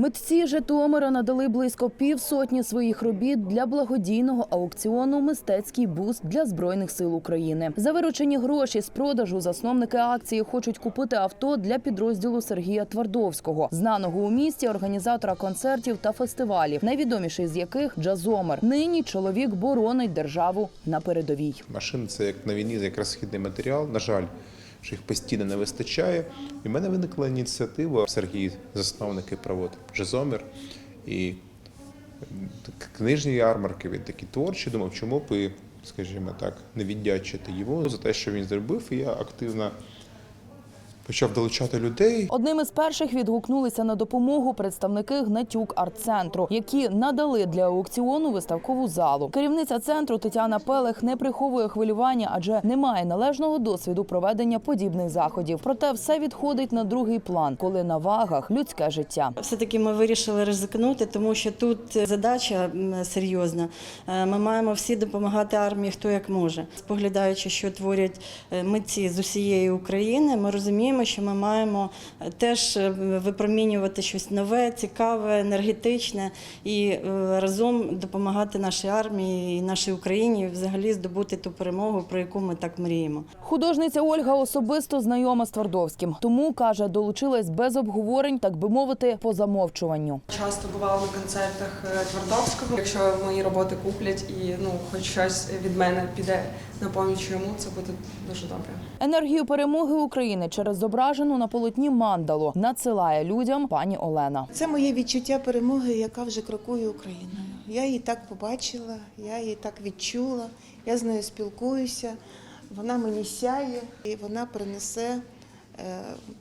Митці Житомира надали близько півсотні своїх робіт для благодійного аукціону Мистецький буст для збройних сил України. За виручені гроші з продажу засновники акції хочуть купити авто для підрозділу Сергія Твардовського, знаного у місті організатора концертів та фестивалів, найвідоміший з яких джазомер. Нині чоловік боронить державу на передовій. Машини це як на війні, як розхідний матеріал. На жаль, що їх постійно не вистачає. І в мене виникла ініціатива. Сергій, засновник і проводив Жезомір і книжні ярмарки, він такі творчі. Думав, чому б скажімо так, не віддячити йому за те, що він зробив. І я активно почав долучати людей. Одним із перших відгукнулися на допомогу представники Гнатюк арт-центру, які надали для аукціону виставкову залу. Керівниця центру Тетяна Пелех не приховує хвилювання, адже немає належного досвіду проведення подібних заходів. Проте все відходить на другий план, коли на вагах людське життя. Все-таки ми вирішили ризикнути, тому що тут задача серйозна. Е, Ми маємо всі допомагати армії, хто як може. Споглядаючи, що творять е, митці з усієї України, ми розуміємо, що ми маємо е, теж е, випромінювати щось нове, цікаве, енергетичне і е, разом допомагати нашій армії і нашій Україні взагалі здобути ту перемогу, про яку ми так мріємо. Художниця Ольга особисто знайома з Твардовським, тому каже, долучилась без обговорень, так би мовити, по замовчуванню. Часто бувала на концертах Твардовського. Якщо мої роботи куплять і ну хоч щось від мене піде на поміч йому, це буде дуже добре. Енергію перемоги України через зображену на полотні мандалу надсилає людям пані Олена. Це моє відчуття перемоги, яка вже крокує Україною. Я її так побачила, я її так відчула, я з нею спілкуюся, вона мені сяє і вона принесе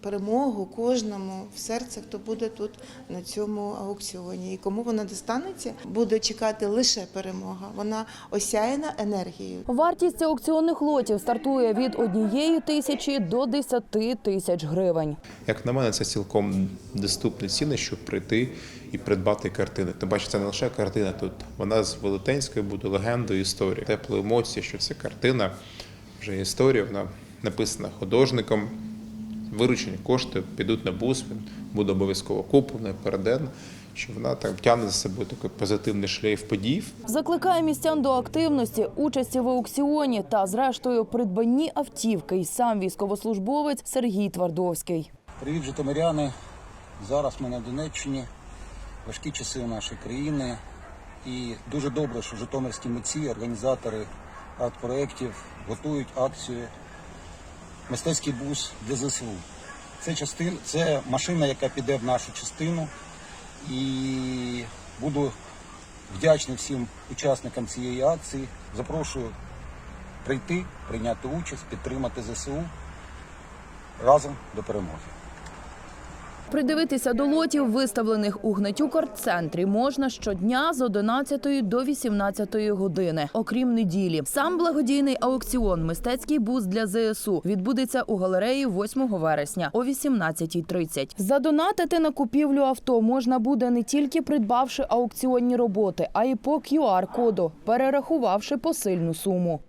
перемогу кожному в серце, хто буде тут на цьому аукціоні. І кому вона достанеться, буде чекати лише перемога. Вона осяяна енергією. Вартість аукціонних лотів стартує від однієї тисячі до десяти тисяч гривень. Як на мене, це цілком доступні ціни, щоб прийти і придбати картини. Тим бачите, це не лише картина тут. Вона з велетенською буде легендою історії. Теплі емоції, що це картина, вже історія, вона написана художником. Виручені кошти підуть на бус, він буде обов'язково куплений, переданий, що вона так тягне за собою такий позитивний шлейф подій. Закликає містян до активності, участі в аукціоні та, зрештою, придбанні автівки. І сам військовослужбовець Сергій Твардовський. Привіт, житомиряни. Зараз ми на Донеччині. Важкі часи нашої країни. І дуже добре, що житомирські митці, організатори арт-проєктів готують акцію Мистецький бус для ЗСУ. Це, частин, це машина, яка піде в нашу частину. І буду вдячний всім учасникам цієї акції. Запрошую прийти, прийняти участь, підтримати ЗСУ разом до перемоги. Придивитися до лотів, виставлених у Гнатюк арт-центрі, можна щодня з 11 до 18 години, окрім неділі. Сам благодійний аукціон Мистецький бус для ЗСУ відбудеться у галереї 8 вересня о 18.30. Задонатити на купівлю авто можна буде не тільки придбавши аукціонні роботи, а й по QR-коду, перерахувавши посильну суму.